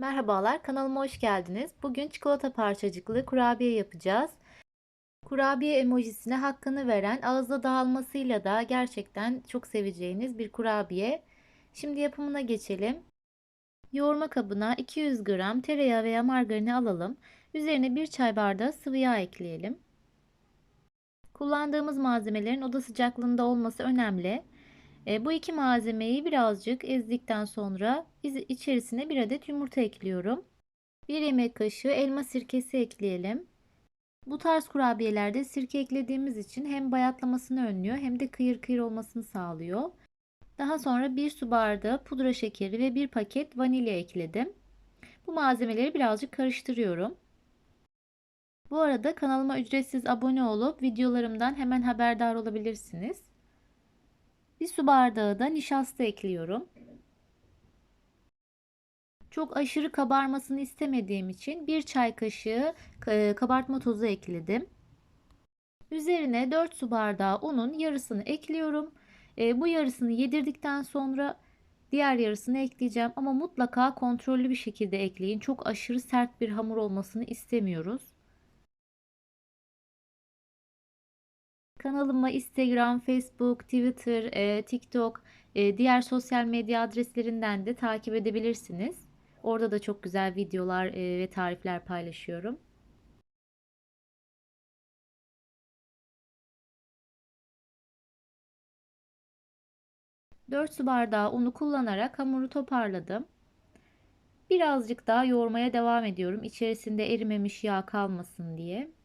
Merhabalar, kanalıma hoş geldiniz. Bugün çikolata parçacıklı kurabiye yapacağız. Kurabiye emojisine hakkını veren, ağızda dağılmasıyla da gerçekten çok seveceğiniz bir kurabiye. Şimdi yapımına geçelim. Yoğurma kabına 200 gram tereyağı veya margarini alalım. Üzerine 1 çay bardağı sıvı yağ ekleyelim. Kullandığımız malzemelerin oda sıcaklığında olması önemli. E, bu iki malzemeyi birazcık ezdikten sonra içerisine bir adet yumurta ekliyorum. Bir yemek kaşığı elma sirkesi ekleyelim. Bu tarz kurabiyelerde sirke eklediğimiz için hem bayatlamasını önlüyor hem de kıyır kıyır olmasını sağlıyor. Daha sonra bir su bardağı pudra şekeri ve bir paket vanilya ekledim. Bu malzemeleri birazcık karıştırıyorum. Bu arada kanalıma ücretsiz abone olup videolarımdan hemen haberdar olabilirsiniz. Bir su bardağı da nişasta ekliyorum. Çok aşırı kabarmasını istemediğim için bir çay kaşığı kabartma tozu ekledim. Üzerine 4 su bardağı unun yarısını ekliyorum. E, bu yarısını yedirdikten sonra diğer yarısını ekleyeceğim ama mutlaka kontrollü bir şekilde ekleyin. Çok aşırı sert bir hamur olmasını istemiyoruz. Kanalıma Instagram, Facebook, Twitter, e, TikTok, e, diğer sosyal medya adreslerinden de takip edebilirsiniz. Orada da çok güzel videolar e, ve tarifler paylaşıyorum. Dört su bardağı unu kullanarak hamuru toparladım. Birazcık daha yoğurmaya devam ediyorum. İçerisinde erimemiş yağ kalmasın diye.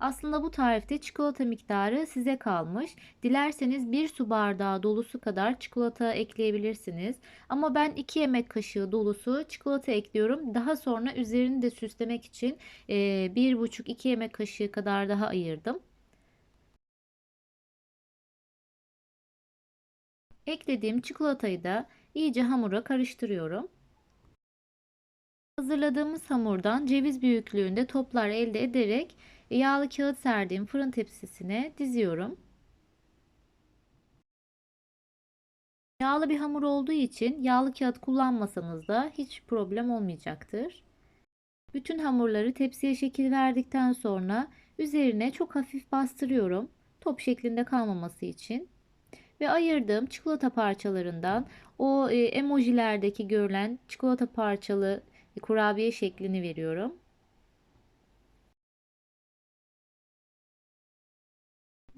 Aslında bu tarifte çikolata miktarı size kalmış. Dilerseniz bir su bardağı dolusu kadar çikolata ekleyebilirsiniz. Ama ben 2 yemek kaşığı dolusu çikolata ekliyorum. Daha sonra üzerini de süslemek için 1,5-2 yemek kaşığı kadar daha ayırdım. Eklediğim çikolatayı da iyice hamura karıştırıyorum. Hazırladığımız hamurdan ceviz büyüklüğünde toplar elde ederek yağlı kağıt serdiğim fırın tepsisine diziyorum. Yağlı bir hamur olduğu için yağlı kağıt kullanmasanız da hiç problem olmayacaktır. Bütün hamurları tepsiye şekil verdikten sonra üzerine çok hafif bastırıyorum. Top şeklinde kalmaması için. Ve ayırdığım çikolata parçalarından o e, emojilerdeki görülen çikolata parçalı kurabiye şeklini veriyorum.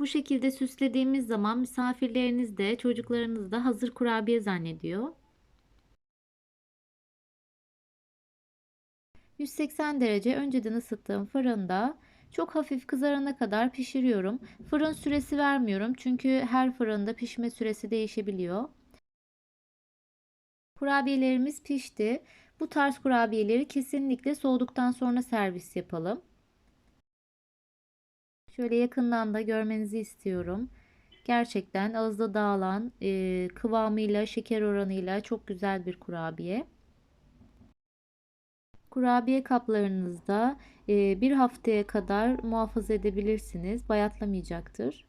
Bu şekilde süslediğimiz zaman misafirleriniz de çocuklarınız da hazır kurabiye zannediyor. 180 derece önceden ısıttığım fırında çok hafif kızarana kadar pişiriyorum. Fırın süresi vermiyorum çünkü her fırında pişme süresi değişebiliyor. Kurabiyelerimiz pişti. Bu tarz kurabiyeleri kesinlikle soğuduktan sonra servis yapalım. Şöyle yakından da görmenizi istiyorum. Gerçekten ağızda dağılan e, kıvamıyla, şeker oranıyla çok güzel bir kurabiye. Kurabiye kaplarınızda e, bir haftaya kadar muhafaza edebilirsiniz. Bayatlamayacaktır.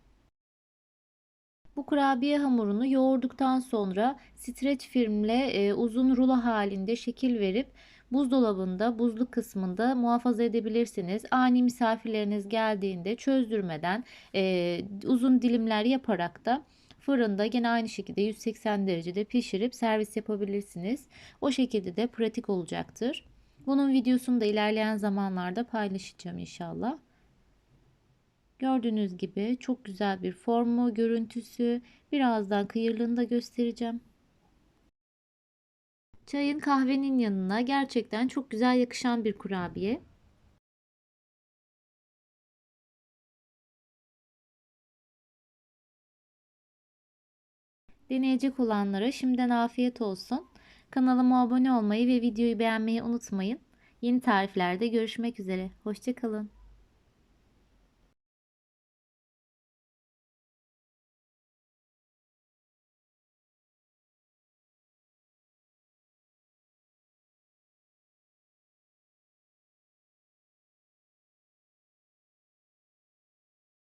Bu kurabiye hamurunu yoğurduktan sonra streç filmle e, uzun rulo halinde şekil verip buzdolabında buzluk kısmında muhafaza edebilirsiniz. Ani misafirleriniz geldiğinde çözdürmeden e, uzun dilimler yaparak da fırında gene aynı şekilde 180 derecede pişirip servis yapabilirsiniz. O şekilde de pratik olacaktır. Bunun videosunu da ilerleyen zamanlarda paylaşacağım inşallah. Gördüğünüz gibi çok güzel bir formu, görüntüsü. Birazdan kıyırlığını da göstereceğim. Çayın kahvenin yanına gerçekten çok güzel yakışan bir kurabiye. Deneyecek olanlara şimdiden afiyet olsun. Kanalıma abone olmayı ve videoyu beğenmeyi unutmayın. Yeni tariflerde görüşmek üzere. Hoşçakalın.